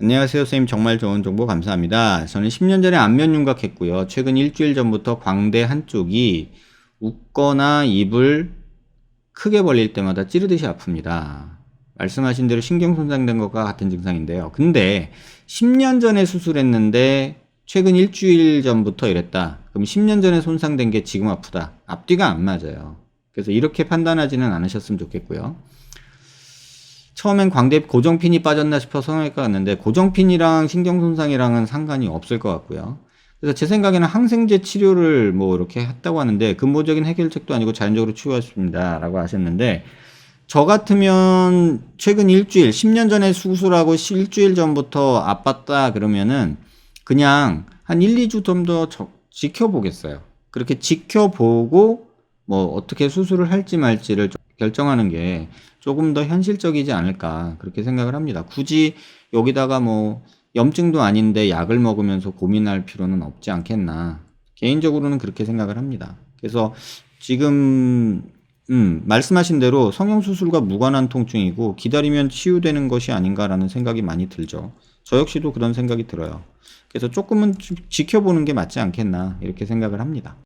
안녕하세요, 선생님. 정말 좋은 정보 감사합니다. 저는 10년 전에 안면 윤곽했고요. 최근 일주일 전부터 광대 한쪽이 웃거나 입을 크게 벌릴 때마다 찌르듯이 아픕니다. 말씀하신 대로 신경 손상된 것과 같은 증상인데요. 근데 10년 전에 수술했는데 최근 일주일 전부터 이랬다. 그럼 10년 전에 손상된 게 지금 아프다. 앞뒤가 안 맞아요. 그래서 이렇게 판단하지는 않으셨으면 좋겠고요. 처음엔 광대 고정핀이 빠졌나 싶어서 성형외과 갔는데 고정핀이랑 신경 손상이랑은 상관이 없을 것 같고요. 그래서 제 생각에는 항생제 치료를 뭐 이렇게 했다고 하는데 근본적인 해결책도 아니고 자연적으로 치유했습니다. 라고 하셨는데 저 같으면 최근 일주일, 10년 전에 수술하고 일주일 전부터 아팠다 그러면은 그냥 한 1, 2주 좀 더 지켜보겠어요. 그렇게 지켜보고 뭐 어떻게 수술을 할지 말지를 좀 결정하는 게 조금 더 현실적이지 않을까 그렇게 생각을 합니다. 굳이 여기다가 뭐 염증도 아닌데 약을 먹으면서 고민할 필요는 없지 않겠나. 개인적으로는 그렇게 생각을 합니다. 그래서 지금 음, 말씀하신 대로 성형수술과 무관한 통증이고 기다리면 치유되는 것이 아닌가라는 생각이 많이 들죠. 저 역시도 그런 생각이 들어요. 그래서 조금은 지- 지켜보는 게 맞지 않겠나 이렇게 생각을 합니다.